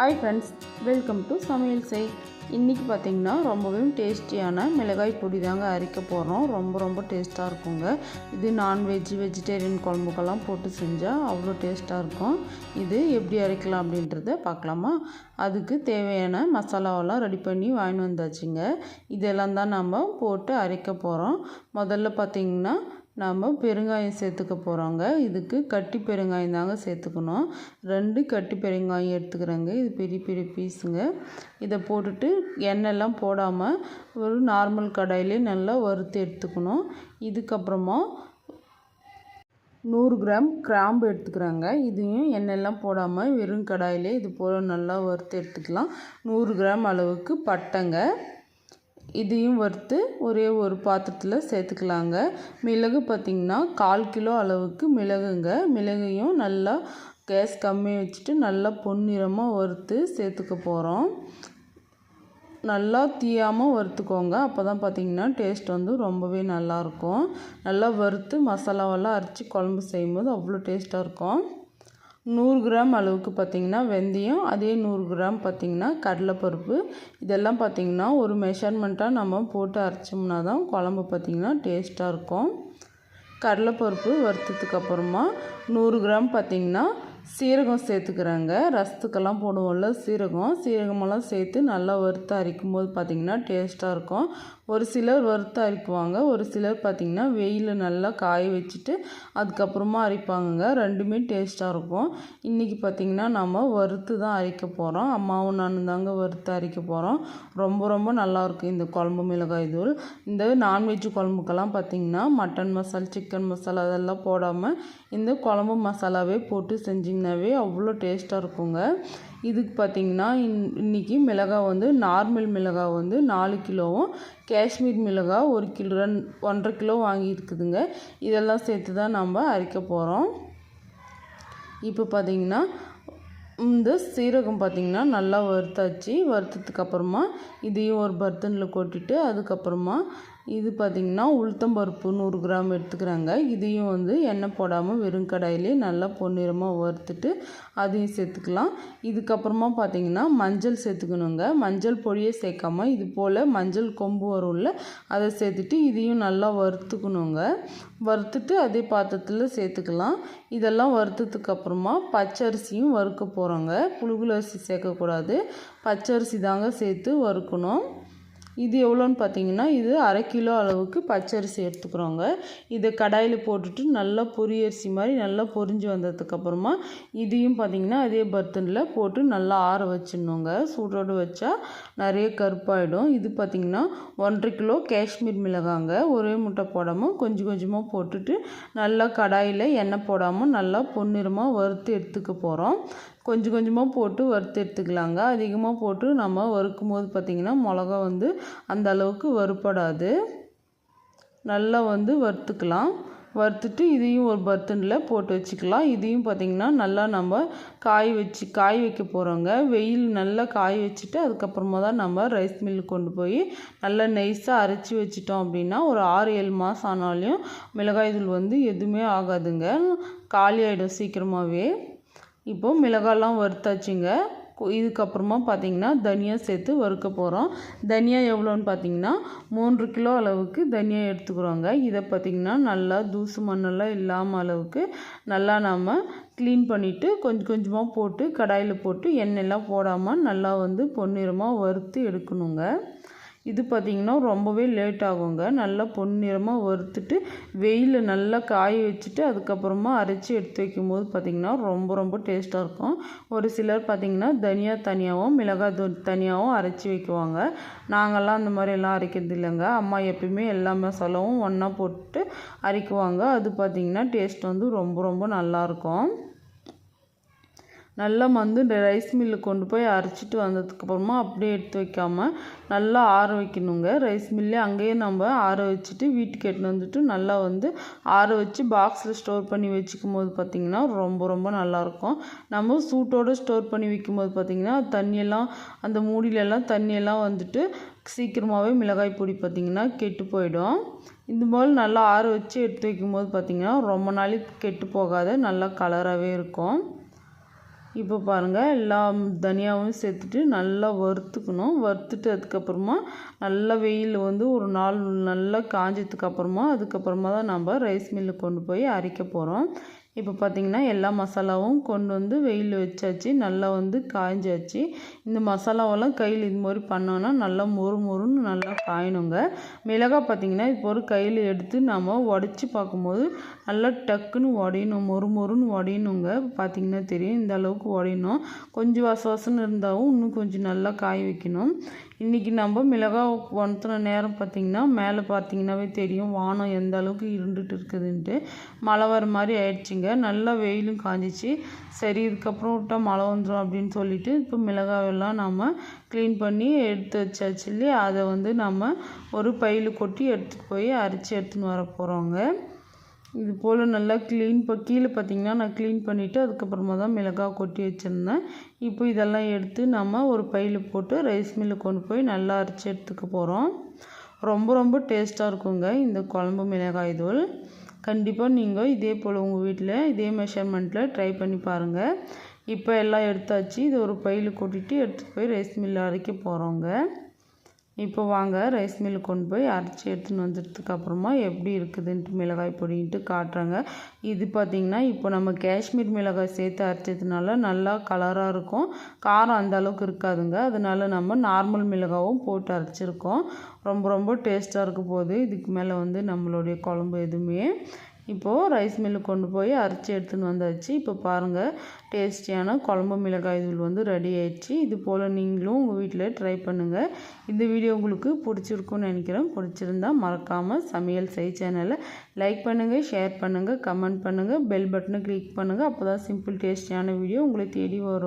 Hi friends welcome to சமையல் செய். இன்றைக்கி பார்த்திங்கன்னா ரொம்பவே டேஸ்டியான மிளகாய் பொடி தாங்க அரைக்க போகிறோம் ரொம்ப ரொம்ப டேஸ்ட்டாக இருக்குங்க. இது நான்வெஜ் வெஜிடேரியன் குழம்புக்கெல்லாம் போட்டு செஞ்சால் அவ்வளோ டேஸ்ட்டாக இருக்கும். இது எப்படி அரைக்கலாம் அப்படின்றத பார்க்கலாமா? அதுக்கு தேவையான மசாலாவெல்லாம் ரெடி பண்ணி வாங்கி வந்தாச்சுங்க. இதெல்லாம் தான் நம்ம போட்டு அரைக்க போகிறோம் முதல்ல பார்த்திங்கன்னா நாம் பெருங்காயம் சேர்த்துக்க போகிறோங்க இதுக்கு கட்டி பெருங்காயம் தாங்க சேர்த்துக்கணும். ரெண்டு கட்டி பெருங்காயம் எடுத்துக்கிறேங்க. இது பெரிய பெரிய பீஸுங்க. இதை போட்டுட்டு எண்ணெய்லாம் போடாமல் ஒரு நார்மல் கடாயிலே நல்லா வறுத்து எடுத்துக்கணும். இதுக்கப்புறமா நூறு கிராம் கிராம்பு எடுத்துக்கிறாங்க. இதையும் எண்ணெய்லாம் போடாமல் வெறும் கடாயிலே இது போல் நல்லா வறுத்து எடுத்துக்கலாம். நூறு கிராம் அளவுக்கு பட்டைங்க. இதையும் வறுத்து ஒரே ஒரு பாத்திரத்தில் சேர்த்துக்கலாங்க. மிளகு பார்த்திங்கன்னா கால் கிலோ அளவுக்கு மிளகுங்க. மிளகையும் நல்லா கேஸ் கம்மி வச்சுட்டு நல்லா பொன்னிறமாக வறுத்து சேர்த்துக்க போகிறோம் நல்லா தீயாமல் வறுத்துக்கோங்க. அப்போ தான் பார்த்திங்கன்னா டேஸ்ட் வந்து ரொம்பவே நல்லாயிருக்கும் நல்லா வறுத்து மசாலாவெல்லாம் அரைச்சி குழம்பு செய்யும்போது அவ்வளோ டேஸ்ட்டாக இருக்கும். நூறு கிராம் அளவுக்கு பார்த்திங்கன்னா வெந்தயம் அதே நூறு கிராம் பார்த்திங்கன்னா கடலைப்பருப்பு. இதெல்லாம் பார்த்திங்கன்னா ஒரு மெஷர்மெண்ட்டாக நம்ம போட்டு அரைச்சோம்னா தான் குழம்பு பார்த்திங்கன்னா டேஸ்ட்டாக இருக்கும். கடலைப்பருப்பு வறுத்ததுக்கு அப்புறமா நூறு கிராம் பார்த்திங்கன்னா சீரகம் சேர்த்துக்கிறாங்க. ரசத்துக்கெல்லாம் போடுவோம்ல சீரகம். சீரகமெல்லாம் சேர்த்து நல்லா வறுத்து அரைக்கும் போது பார்த்திங்கன்னா டேஸ்ட்டாக இருக்கும். ஒரு சிலர் வறுத்து அரைக்குவாங்க ஒரு சிலர் பார்த்திங்கன்னா வெயில் நல்லா காய வச்சுட்டு அதுக்கப்புறமா அரைப்பாங்கங்க. ரெண்டுமே டேஸ்ட்டாக இருக்கும். இன்றைக்கி பார்த்திங்கன்னா நம்ம வறுத்து தான் அரைக்க போகிறோம் அம்மாவும் நானும் தாங்க வறுத்து அரைக்க போகிறோம் ரொம்ப ரொம்ப நல்லாயிருக்கும் இந்த குழம்பு மிளகாய் தூள். இந்த நான்வெஜ் குழம்புக்கெல்லாம் பார்த்திங்கன்னா மட்டன் மசாலா சிக்கன் மசாலா அதெல்லாம் போடாமல் இந்த குழம்பு மசாலாவே போட்டு செஞ்சிங்கனாவே அவ்வளோ டேஸ்ட்டாக இருக்குங்க. இதுக்கு பார்த்திங்கன்னா இன் இன்றைக்கி மிளகாய் வந்து நார்மல் மிளகாய் வந்து நாலு கிலோவும் காஷ்மீர் மிளகாய் ஒரு கிலோ ரெண் ஒன்றரை கிலோ வாங்கியிருக்குதுங்க. இதெல்லாம் சேர்த்து தான் நம்ம அரைக்க போகிறோம் இப்போ பார்த்திங்கன்னா இந்த சீரகம் பார்த்திங்கன்னா நல்லா வறுத்தாச்சு. வறுத்ததுக்கப்புறமா இதையும் ஒரு பர்த்தனில் கொட்டிட்டு அதுக்கப்புறமா இது பார்த்திங்கன்னா உளுத்தம்பருப்பு நூறு கிராம் எடுத்துக்கிறாங்க. இதையும் வந்து எண்ணெய் போடாமல் வெறும் கடாயிலே நல்லா பொன்னிறமாக வறுத்துட்டு அதையும் சேர்த்துக்கலாம். இதுக்கப்புறமா பார்த்திங்கன்னா மஞ்சள் சேர்த்துக்கணுங்க. மஞ்சள் பொடியே சேர்க்காம இது போல் மஞ்சள் கொம்பு வரும்ல அதை சேர்த்துட்டு இதையும் நல்லா வறுத்துக்கணுங்க. வறுத்துட்டு அதே பாத்திரத்தில் சேர்த்துக்கலாம். இதெல்லாம் வறுத்ததுக்கப்புறமா பச்சரிசியும் வறுக்க போகிறோங்க புழுகுல அரிசி சேர்க்கக்கூடாது. பச்சரிசி தாங்க சேர்த்து வறுக்கணும். இது எவ்வளோன்னு பார்த்தீங்கன்னா இது அரை கிலோ அளவுக்கு பச்சரிசி எடுத்துக்கிறோங்க. இதை கடாயில் போட்டுட்டு நல்லா பொரியரிசி மாதிரி நல்லா பொரிஞ்சு வந்ததுக்கப்புறமா இதையும் பார்த்திங்கன்னா அதே பர்த்தனில் போட்டு நல்லா ஆற வச்சிடணுங்க. சூடோடு வச்சா நிறைய கருப்பாயிடும். இது பார்த்திங்கன்னா ஒன்றரை கிலோ காஷ்மீர் மிளகாங்க. ஒரே முட்டை போடாமல் கொஞ்சம் கொஞ்சமாக போட்டுட்டு நல்லா கடாயில் எண்ணெய் போடாமல் நல்லா பொன்னிறமாக வறுத்து எடுத்துக்க போகிறோம் கொஞ்சம் கொஞ்சமாக போட்டு வறுத்து எடுத்துக்கலாங்க. அதிகமாக போட்டு நம்ம வறுக்கும் போது பார்த்திங்கன்னா மிளகா வந்து அந்த அளவுக்கு வறுப்படாது நல்லா வந்து வறுத்துக்கலாம். வறுத்துட்டு இதையும் ஒரு பர்த்தனில் போட்டு வச்சுக்கலாம். இதையும் பார்த்திங்கன்னா நல்லா நம்ம காய வச்சு காய வைக்க போகிறோங்க வெயில் நல்லா காய வச்சுட்டு அதுக்கப்புறமா தான் நம்ம ரைஸ் மில்லுக்கு கொண்டு போய் நல்லா நெய்ஸாக அரைச்சி வச்சிட்டோம் அப்படின்னா ஒரு ஆறு ஏழு மாதம் ஆனாலையும் மிளகாய் தூள் வந்து எதுவுமே ஆகாதுங்க. காலி ஆகிடும் சீக்கிரமாகவே இப்போது மிளகாலாம் வறுத்தாச்சுங்க. இதுக்கப்புறமா பார்த்திங்கன்னா தனியா சேர்த்து வறுக்க போகிறோம் தனியா எவ்வளோன்னு பார்த்திங்கன்னா மூன்று கிலோ அளவுக்கு தனியா எடுத்துக்கிறோங்க. இதை பார்த்திங்கன்னா நல்லா தூசு மண்ணெல்லாம் இல்லாமல் அளவுக்கு நல்லா நாம் க்ளீன் பண்ணிவிட்டு கொஞ்சம் கொஞ்சமாக போட்டு கடாயில் போட்டு எண்ணெயெல்லாம் போடாமல் நல்லா வந்து பொன்னிறமாக வறுத்து எடுக்கணுங்க. இது பார்த்திங்கன்னா ரொம்பவே லேட் ஆகுங்க. நல்லா பொன்னிறமாக வறுத்துட்டு வெயில் நல்லா காய வச்சுட்டு அதுக்கப்புறமா அரைச்சி எடுத்து வைக்கும்போது பார்த்திங்கன்னா ரொம்ப ரொம்ப டேஸ்ட்டாக இருக்கும். ஒரு சிலர் பார்த்திங்கன்னா தனியா தனியாகவும் மிளகாய் தனியாகவும் அரைச்சி வைக்குவாங்க. நாங்கள்லாம் அந்த மாதிரி எல்லாம் அரைக்கிறது இல்லைங்க. அம்மா எப்பயுமே எல்லா மசாலாவும் ஒன்றா போட்டு அரைக்குவாங்க. அது பார்த்திங்கன்னா டேஸ்ட் வந்து ரொம்ப ரொம்ப நல்லாயிருக்கும் நல்லா வந்து இந்த ரைஸ் மில்லு கொண்டு போய் அரைச்சிட்டு வந்ததுக்கப்புறமா அப்படியே எடுத்து வைக்காமல் நல்லா ஆற வைக்கணுங்க. ரைஸ் மில்லே அங்கேயே நம்ம ஆற வச்சுட்டு வீட்டுக்கு எட்டுன்னு வந்துட்டு நல்லா வந்து ஆற வச்சு பாக்ஸில் ஸ்டோர் பண்ணி வச்சுக்கும் போது பார்த்திங்கன்னா ரொம்ப ரொம்ப நல்லாயிருக்கும். நம்ம சூட்டோடு ஸ்டோர் பண்ணி வைக்கும்போது பார்த்திங்கன்னா தண்ணியெல்லாம் அந்த மூடியிலெல்லாம் தண்ணியெல்லாம் வந்துட்டு சீக்கிரமாகவே மிளகாய் பொடி பார்த்திங்கன்னா கெட்டு போயிடும். இந்த மாதிரி நல்லா ஆற வச்சு எடுத்து வைக்கும்போது பார்த்திங்கன்னா ரொம்ப நாளைக்கு கெட்டு போகாத நல்லா கலராகவே இருக்கும். இப்போ பாருங்கள் எல்லா தனியாவும் சேர்த்துட்டு நல்லா வறுத்துக்கணும். வறுத்துட்டு அதுக்கப்புறமா நல்லா வெயில் வந்து ஒரு நாள் நல்லா காஞ்சதுக்கு அப்புறமா அதுக்கப்புறமா தான் நம்ம ரைஸ் மில்லுக்கு கொண்டு போய் அரைக்க போகிறோம் இப்போ பார்த்திங்கன்னா எல்லா மசாலாவும் கொண்டு வந்து வெயில் வச்சாச்சு நல்லா வந்து காய்ஞ்சாச்சு. இந்த மசாலாவெல்லாம் கையில் இது மாதிரி பண்ணோன்னா நல்லா மொறு மொறுன்னு நல்லா காயணுங்க. மிளகாய் பார்த்திங்கன்னா இப்போ ஒரு கையில் எடுத்து நாம் உடச்சி பார்க்கும்போது நல்லா டக்குன்னு உடையணும் மொறு மொறுன்னு உடையணுங்க. பார்த்திங்கன்னா தெரியும் இந்த அளவுக்கு உடையணும். கொஞ்சம் வாச வாசன்னு இருந்தாலும் இன்னும் கொஞ்சம் நல்லா காய வைக்கணும். இன்றைக்கி நம்ம மிளகாய் வணத்துன நேரம் பார்த்திங்கன்னா மேலே பார்த்திங்கனாவே தெரியும் வானம் எந்த அளவுக்கு இருண்டுட்டு இருக்குதுன்ட்டு. மழை வர மாதிரி ஆயிடுச்சுங்க. நல்லா வெயிலும் காஞ்சிச்சு. சரி இதுக்கப்புறம் விட்டால் மழை வந்துடும் அப்படின்னு சொல்லிட்டு இப்போ மிளகாவெல்லாம் நம்ம க்ளீன் பண்ணி எடுத்து வச்சாச்சு இல்லையா? அதை வந்து நம்ம ஒரு பையில் கொட்டி எடுத்துகிட்டு போய் அரைச்சி எடுத்துன்னு வர போகிறோங்க இது போல் நல்லா க்ளீன் இப்போ கீழே பார்த்தீங்கன்னா நான் க்ளீன் பண்ணிவிட்டு அதுக்கப்புறமா தான் மிளகாய் கொட்டி வச்சுருந்தேன். இப்போ இதெல்லாம் எடுத்து நம்ம ஒரு பையில் போட்டு ரைஸ் மில்லு கொண்டு போய் நல்லா அரைச்சி எடுத்துக்க போகிறோம் ரொம்ப ரொம்ப டேஸ்ட்டாக இருக்குங்க இந்த குழம்பு மிளகாய் தூள். கண்டிப்பாக நீங்கள் இதே போல் உங்கள் வீட்டில் இதே மெஷர்மெண்ட்டில் ட்ரை பண்ணி பாருங்கள் இப்போ எல்லாம் எடுத்தாச்சு. இது ஒரு பையில் கொட்டிட்டு எடுத்துகிட்டு போய் ரைஸ் மில்லில் அரைக்க போகிறோங்க இப்போ வாங்க ரைஸ் மில்லு கொண்டு போய் அரைச்சி எடுத்துன்னு வந்ததுக்கு அப்புறமா எப்படி இருக்குதுன்ட்டு மிளகாய் பொடின்ட்டு காட்டுறாங்க. இது பார்த்திங்கன்னா இப்போ நம்ம காஷ்மீர் மிளகாய் சேர்த்து அரைச்சதுனால நல்லா கலராக இருக்கும். காரம் அந்த அளவுக்கு இருக்காதுங்க. அதனால நம்ம நார்மல் மிளகாவும் போட்டு அரைச்சிருக்கோம். ரொம்ப ரொம்ப டேஸ்ட்டாக இருக்க போகுது இதுக்கு மேலே வந்து நம்மளுடைய குழம்பு எதுவுமே இப்போது ரைஸ் மில்லு கொண்டு போய் அரைச்சி எடுத்துன்னு வந்தாச்சு. இப்போ பாருங்கள் டேஸ்டியான குழம்பு மிளகாய் தூள் வந்து ரெடி ஆயிடுச்சு. இது போல் நீங்களும் உங்கள் வீட்டில் ட்ரை பண்ணுங்கள் இந்த வீடியோ உங்களுக்கு பிடிச்சிருக்குன்னு நினைக்கிறேன். பிடிச்சிருந்தா மறக்காமல் சமையல் செய் சேனலை லைக் பண்ணுங்கள் ஷேர் பண்ணுங்கள் கமெண்ட் பண்ணுங்கள் பெல் பட்டனை கிளிக் பண்ணுங்கள் அப்போ தான் சிம்பிள் டேஸ்டியான வீடியோ உங்களை தேடி வரும்.